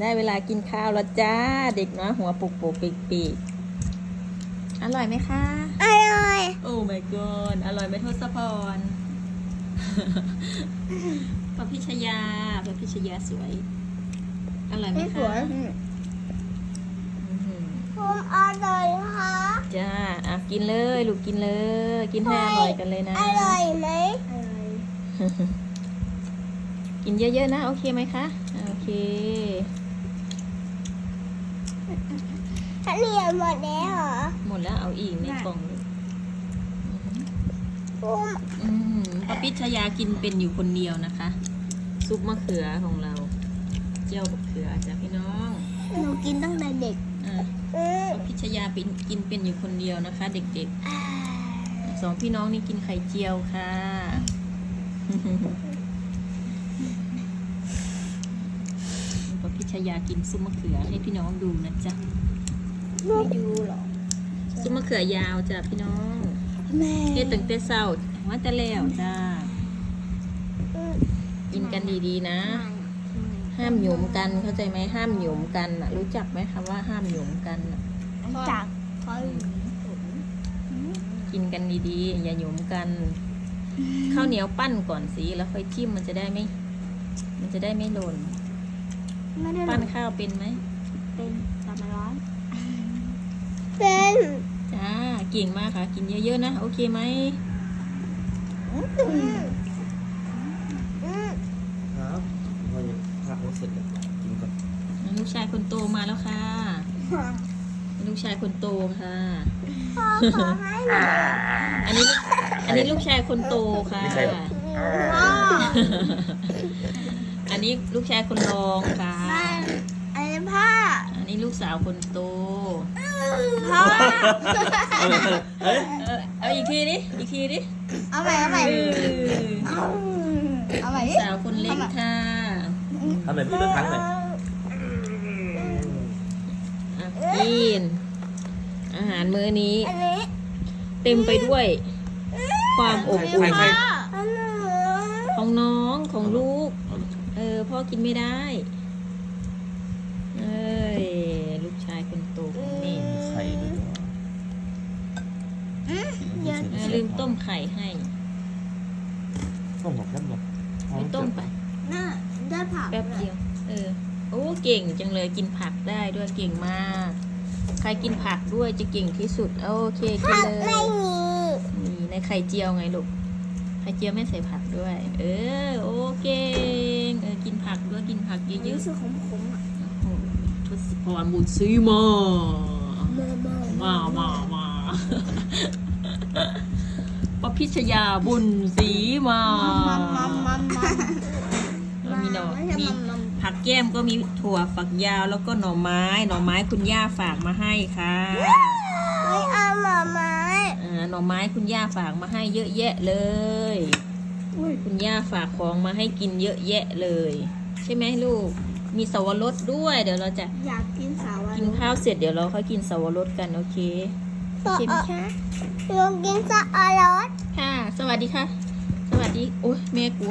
ได้เวลากินข้าวแล้วจ้า เด็กน้อยหัวปุกปุกปีกปีกอร่อยไหมคะ อร่อย โอ้ my god อร่อยไหมทศพรพระพิชยาพระพิชยาสวย อร่อยไหมไม่สคะวยอื้อหือผมอร่อยค่ะจ้าอะกินเลยลูกกินเลย กินให้อร่อยกันเลยนะ อร่อยไหมอร่อย กินเยอะๆนะ โอเคไหมคะอะโอเค ถ้าเรียนหมดแล้วเหรอหมดแล้วเอาอีกในกล่องเลยผมอืมพระพิชยากินเป็นอยู่คนเดียวนะคะ ซุปมะเขือของเรา เจียวกับเขือจ้ะพี่น้องหนูกินตั้งแต่เด็กอะอืมพระพิชยาเป็นกินเป็นอยู่คนเดียวนะคะ เด็กๆสองพี่น้องนี่กินไข่เจียวค่ะ พระพิชยากินซุปมะเขือให้พี่น้องดูนะจ๊ะไม่ดูหรอซุปมะเขือยาวจ้ะพี่น้องแม่เฮ็ดตั้งแต่เช้าว่าจะแล้วจ้ากินกันดีๆนะ ห้ามหยุมกันเข้าใจไหมห้ามหยุมกันน่ะรู้จักไหมคำว่าห้ามหยุมกันน่ะจากเขากินกันดีๆ อย่าหยุมกันข้าวเหนียวปั้นก่อนสิแล้วค่อยจิ้มมันจะได้ไม่ มันจะได้ไม่หล่น ไม่ได้ปั้นข้าวเป็นไหมเป็นตามาร้อนเป็นจ้าเก่งมากค่ะ กินเยอะๆนะ โอเคไหมครับพอจะพักให้เสร็จแล้วกินก่อนลูกชายคนโตมาแล้วค่ะ ลูกชายคนโตค่ะพ่อขอให้หนูอันนี้ลูกอันนี้ลูกชายคนโตค่ะพ่ออันนี้ลูกชายคนรองค่ะ แม่อันนี้พ่อ อันนี้ลู กสาวคนโตพ่อเอ้ยเออเอาอีกทีดิอีกทีดิเอาใหม่เอาใหม่เออเอาใหม่สาวคนเล็กค่ะทำไหนพี่เลือกครั้งหน่อยอะกิน อาหารมื้อนี้ อันนี้เต็มไปด้วย ความอบอุ่นอันนี้ของน้องของลูก เออพ่อกินไม่ได้ เอ้ย ลูกชายคนโตของแม่ ไข่ด้วย เออลืมต้ม ไข่ให้ต้มหมกแค่หมดไม่ต้มไปน่าได้ผักแป๊บเดียว เออ โอ้เก่งจังเลยกินผักได้ด้วยเก่งมาก ใครกินผักด้วยจะเก่งที่สุด โอเคกินเลยไม่มีนี่ในไข่เจียวไงลูกไข่เจียวไม่ใส่ผักด้วย เออ โอเคเออกินผักด้วยกินผักเยอะรู้สึกขมๆอะๆโอ้โหทศพรบุญซื้อมามามามามาป พิชยาบุญศรีมามัมมัมมัมมัมแล้วมีหน่อไม่ใช่มีมัมมัมผักแก้มก็มีถั่วฝักยาวแล้วก็หน่อไม้ หน่อไม้คุณย่าฝากมาให้ค่ะไม่เอาหน่อไม้อ่าหน่อไม้คุณย่าฝากมาให้เยอะแยะเลยคุณย่าฝากของมาให้กินเยอะแยะเลย ใช่ไหมลูก มีสวรสด้วย เดี๋ยวเราจะอยากกินสาวกินข้าวเสร็จเดี๋ยวเราค่อยกินสวรสกันโอเค โอเคไหมคะลองกินสาวรสค่ะ สวัสดีค่ะ สวัสดีโอ้ยแม่กู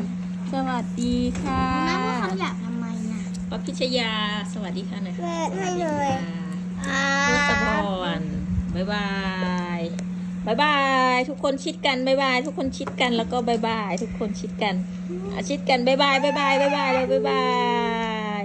สวัสดีค่ะแม่พวกเขาอยากทำไมน่ะปพิชยา สวัสดีค่ะหน่อยค่ะแม่สวัสดีให้เลยค่ะทศพรบายบายบายบายทุกคนชิดกันบายบายทุกคนชิดกันแล้วก็บายบายทุกคนชิดกันอะชิดกันบายบายบายบายบายบายเลยบายบาย